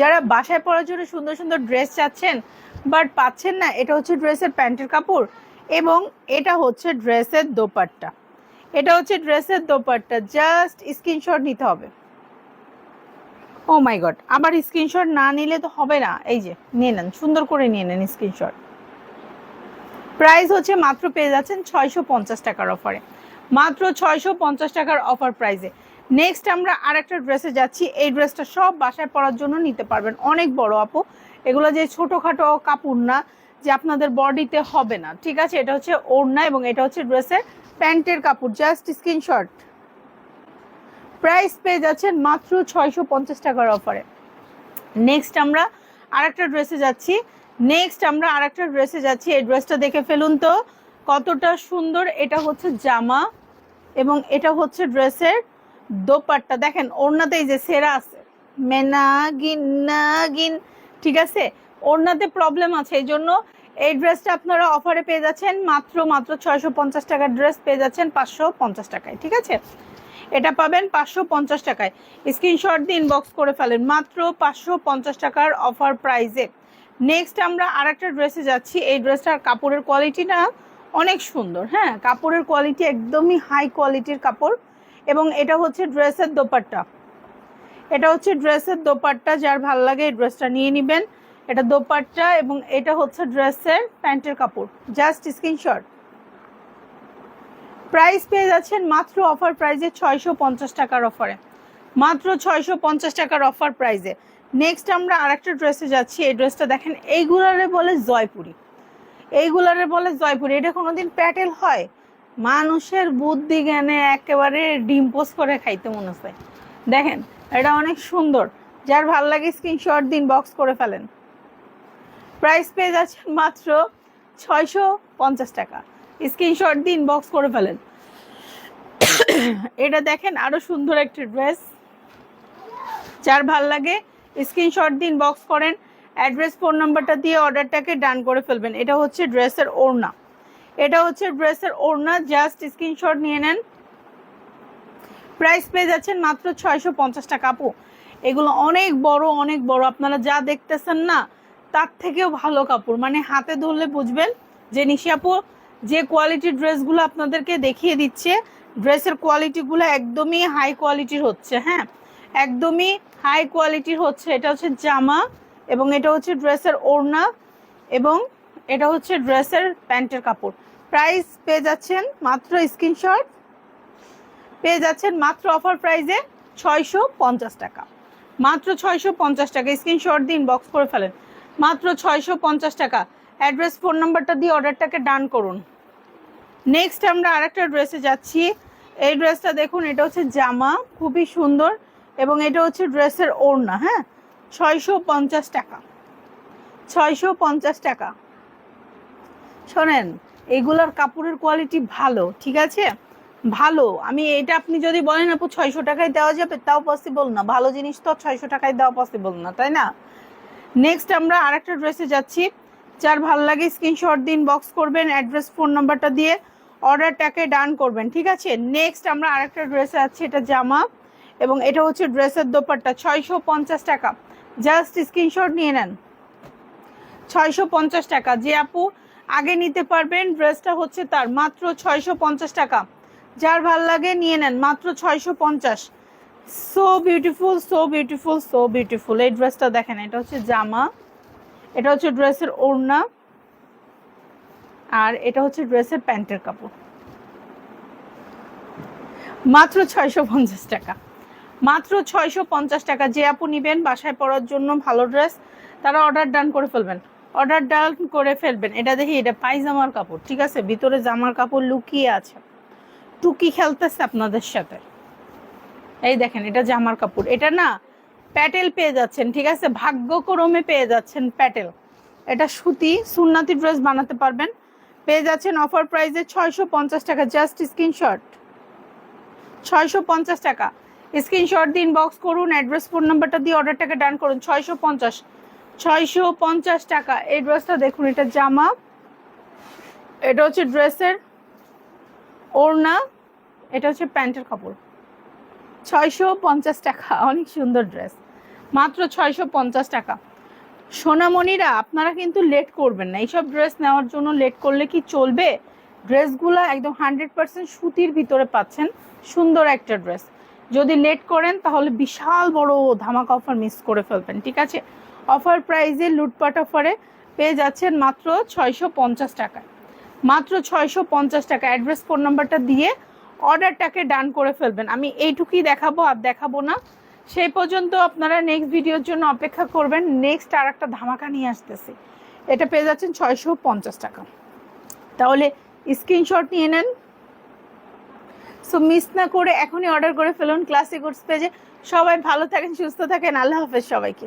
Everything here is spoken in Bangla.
যারা বাসায় পরার জন্য সুন্দর সুন্দর ড্রেস চাচ্ছেন বাট পাচ্ছেন না, এটা হচ্ছে ড্রেসের প্যান্টের কাপড় এবং এটা হচ্ছে ড্রেসের দোপাট্টা। এটা হচ্ছে ড্রেসের দোপাট্টা জাস্ট স্ক্রিনশট নিতে হবে। ও মাই গড আবার স্ক্রিনশট না নিলে তো হবে না। এই যে, নিয়ে নেন, সুন্দর করে নিয়ে নেন স্ক্রিনশট প্রাইস হচ্ছে মাত্র পেয়ে যাচ্ছেন ছয়শো পঞ্চাশ টাকার অফারে মাত্র ছয়শো পঞ্চাশ টাকার অফার প্রাইসে নেক্সট আমরা আরেকটা ড্রেসে যাচ্ছি। এই ড্রেসটা সব বাসায় পরার জন্য নিতে পারবেন। অনেক বড় আপু। এগুলো যে ছোটোখাটো কাপড় না, যে আপনাদের বডিতে হবে না, ঠিক আছে? এটা হচ্ছে ওড়না এবং এটা হচ্ছে ড্রেসের প্যান্টের কাপড়। জাস্ট স্ক্রিনশট প্রাইস পেয়ে যাচ্ছেন মাত্র ছয়শো পঞ্চাশ টাকার অফারে নেক্সট আমরা আরেকটা ড্রেসে যাচ্ছি। নেক্সট আমরা আরেকটা ড্রেসে যাচ্ছি। এই ড্রেসটা দেখে ফেলুন তো। কতটা সুন্দর। এটা হচ্ছে জামা এবং এটা হচ্ছে ড্রেসের দোপাট্টা। দেখেন, ওড়নাতে এই যে সেরা আছে। মেনাগিন, নাগিন, ঠিক আছে? ওড়নাতে প্রবলেম আছে এই জন্য এই ড্রেসটা আপনারা অফারে পেয়ে যাচ্ছেন। মাত্র মাত্র ছয়শো পঞ্চাশ টাকার ড্রেস পেয়ে যাচ্ছেন পাঁচশো পঞ্চাশ টাকায়, ঠিক আছে? এটা পাবেন পাঁচশো পঞ্চাশ টাকায়। স্ক্রিনশট দিয়ে ইনবক্স করে ফেলেন। মাত্র পাঁচশো পঞ্চাশ টাকার অফার প্রাইজে নেক্সট আমরা আর একটা ড্রেসে যাচ্ছি। এই ড্রেসটার কাপড়ের কোয়ালিটি না অনেক সুন্দর হ্যাঁ? কাপড়ের কোয়ালিটি একদমই হাই কোয়ালিটির কাপড়। এবং এটা হচ্ছে ড্রেসের দোপাট্টা। এটা হচ্ছে ড্রেসের দোপাট্টা, যার ভালো লাগে এই ড্রেসটা নিয়ে নেবেন। এটা দোপাট্টা এবং এটা হচ্ছে ড্রেসের প্যান্টের কাপড়, জাস্ট স্ক্রিনশট। প্রাইস পেয়ে যাচ্ছেন মাত্র অফার প্রাইজে ছয়শো পঞ্চাশ টাকার অফারে। মাত্র ছয়শো পঞ্চাশ টাকার অফার প্রাইজে নেক্সট আমরা আরেকটা ড্রেসে যাচ্ছি। এই ড্রেসটা দেখেন, এইগুলারে বলে জয়পুরি। এইগুলারে বলে জয়পুরি। এটা কোনোদিন প্যাটেল হয়? মানুষের বুদ্ধি জ্ঞানে একেবারে ডিম পোস্ট করে খাইতে মনে হয় দেখেন, এটা অনেক সুন্দর। যার ভালো লাগে স্ক্রিনশট দিন বক্স করে ফেলেন। প্রাইস পেয়ে যাচ্ছেন মাত্র ছয়শো পঞ্চাশ টাকা। স্ক্রিনশট দিন বক্স করে ফেলেন। এটা দেখেন আরও সুন্দর একটি ড্রেস যার ভালো লাগে স্ক্রিনশট দিন বক্স করেন। অ্যাড্রেস ফোন নাম্বারটা দিয়ে অর্ডারটাকে ডান করে ফেলবেন। এটা হচ্ছে ড্রেসের ওড়না। এটা হচ্ছে ড্রেসের ওড়না জাস্ট স্ক্রিনশট নিয়ে নেন। প্রাইস পেয়ে যাচ্ছেন মাত্র ছয়শো পঞ্চাশ টাকা, আপু। এগুলো অনেক বড় অনেক বড়। আপনারা যা দেখতেছেন না, তার থেকেও ভালো কাপড়। মানে হাতে ধরলে বুঝবেন যে নিশি আপু, যে কোয়ালিটির ড্রেসগুলো আপনাদেরকে দেখিয়ে দিচ্ছে, ড্রেসের কোয়ালিটিগুলো একদমই হাই কোয়ালিটির হচ্ছে হ্যাঁ? একদমই হাই কোয়ালিটির হচ্ছে। এটা হচ্ছে জামা এবং এটা হচ্ছে ড্রেসের ওড়না এবং এটা হচ্ছে ড্রেসের প্যান্টের কাপড়। প্রাইস পেয়ে যাচ্ছেন মাত্র স্ক্রিনশট। পেয়ে যাচ্ছেন মাত্র অফার প্রাইজে ছয়শো পঞ্চাশ টাকা। মাত্র ছয়শো পঞ্চাশ টাকা। স্ক্রিনশট দিন বক্স করে ফেলেন। মাত্র ছয়শো পঞ্চাশ টাকা। অ্যাড্রেস ফোন নাম্বারটা দিয়ে অর্ডারটাকে ডান করুন। নেক্সট আমরা আরেকটা ড্রেসে যাচ্ছি। এই ড্রেসটা দেখুন, এটা হচ্ছে জামা, খুবই সুন্দর এবং এটা হচ্ছে ড্রেসের ওড়না হ্যাঁ? ছয়শো পঞ্চাশ টাকা। ছয়শো পঞ্চাশ টাকা। শোনেন এগুলার কাপড়ের কোয়ালিটি ভালো, ঠিক আছে? ভালো, আমি এটা আপনি যদি বলেন, আপু, ছয়শো টাকায় দেওয়া যাবে? তাও পসিবল না। ভালো জিনিস তো ছয়শো টাকায় দেওয়া পসিবল না, তাই না? নেক্সট আমরা আরেকটা ড্রেসে যাচ্ছি। যার ভালো লাগে স্ক্রিনশট দিন বক্স করবেন অ্যাড্রেস ফোন নাম্বারটা দিয়ে অর্ডারটাকে ডান করবেন, ঠিক আছে? নেক্সট আমরা আরেকটা ড্রেসে আছি এটা জামা। এবং এটা হচ্ছে ড্রেসের দোপাট্টা, ছয়শো পঞ্চাশ টাকা। জাস্ট স্ক্রিনশট নিয়ে নেন। ছয়শো পঞ্চাশ টাকা। যে আপু আগে নিতে পারবেন। ড্রেসটা হচ্ছে তার মাত্র ছয়শো পঞ্চাশ টাকা। যার ভালো লাগে নিয়ে নেন, মাত্র ছয়শো পঞ্চাশ। So beautiful so beautiful so beautiful এই ড্রেসটা দেখেন, এটা হচ্ছে জামা। এটা হচ্ছে ড্রেসের ওড়না। আর এটা হচ্ছে ড্রেসের প্যান্টের কাপড়। মাত্র ছয়শো পঞ্চাশ টাকা। মাত্র ছয়শো পঞ্চাশ টাকা যে আপু নিবেন বাসায় পরার জন্য ভালো ড্রেস, তারা অর্ডার ডান করে ফেলবেন। অর্ডার ডান করে ফেলবেন। এটা দেখি, এটা পায়জামার কাপড়, ঠিক আছে? ভিতরে জামার কাপড় লুকিয়ে আছে। টুকি খেলতেছে আপনাদের সাথে। এই দেখেন, এটা জামার কাপড়। এটা না প্যাটেল পেয়ে যাচ্ছেন, ঠিক আছে? ভাগ্যক্রমে পেয়ে যাচ্ছেন প্যাটেল। এটা সুতি, সুন্নাতি ড্রেস বানাতে পারবেন। পেয়ে যাচ্ছেন অফার প্রাইসে ছয়শো পঞ্চাশ টাকা, জাস্ট স্ক্রিনশট। ছয়শো পঞ্চাশ টাকা। স্ক্রিনশট দিন বক্স করুন, অ্যাড্রেস, ফোন নাম্বারটা দিয়ে অর্ডারটাকে ডান করুন, ছয়শো পঞ্চাশ। ছয়শো পঞ্চাশ টাকা। এই ড্রেসটা দেখুন, এটা জামা। এটা হচ্ছে ড্রেসের ওড়না, এটা হচ্ছে প্যান্টের কাপড়। ছয়শো পঞ্চাশ টাকা, অনেক সুন্দর ড্রেস মাত্র ছয়শো পঞ্চাশ টাকা। সোনামণিরা, আপনারা কিন্তু লেট করবেন না। এইসব ড্রেস নেওয়ার জন্য লেট করলে কি চলবে? ড্রেসগুলো একদম হান্ড্রেড পার্সেন্ট সুতির ভিতরে পাচ্ছেন। সুন্দর একটা ড্রেস যদি লেট করেন, তাহলে বিশাল বড় ধামাকা অফার মিস করে ফেলবেন, ঠিক আছে? অফার প্রাইজে লুটপাট অফারে পেয়ে যাচ্ছেন মাত্র ছয়শো পঞ্চাশ টাকায়। মাত্র ছয়শো পঞ্চাশ টাকা অ্যাড্রেস ফোন নাম্বারটা দিয়ে অর্ডারটাকে ডান করে ফেলবেন। আমি এইটুকুই দেখাবো, আর দেখাবো না। সেই পর্যন্ত আপনারা নেক্সট ভিডিওর জন্য অপেক্ষা করবেন। নেক্সট আর একটা ধামাকা নিয়ে আসতেছি। এটা পেয়ে যাচ্ছেন ছয়শো পঞ্চাশ টাকা। তাহলে স্ক্রিনশট নিয়ে নেন। সো মিস না করে এখনই অর্ডার করে ফেলুন ক্লাসিক উডস পেজে সবাই ভালো থাকেন, সুস্থ থাকেন। আল্লাহ হাফেজ সবাইকে।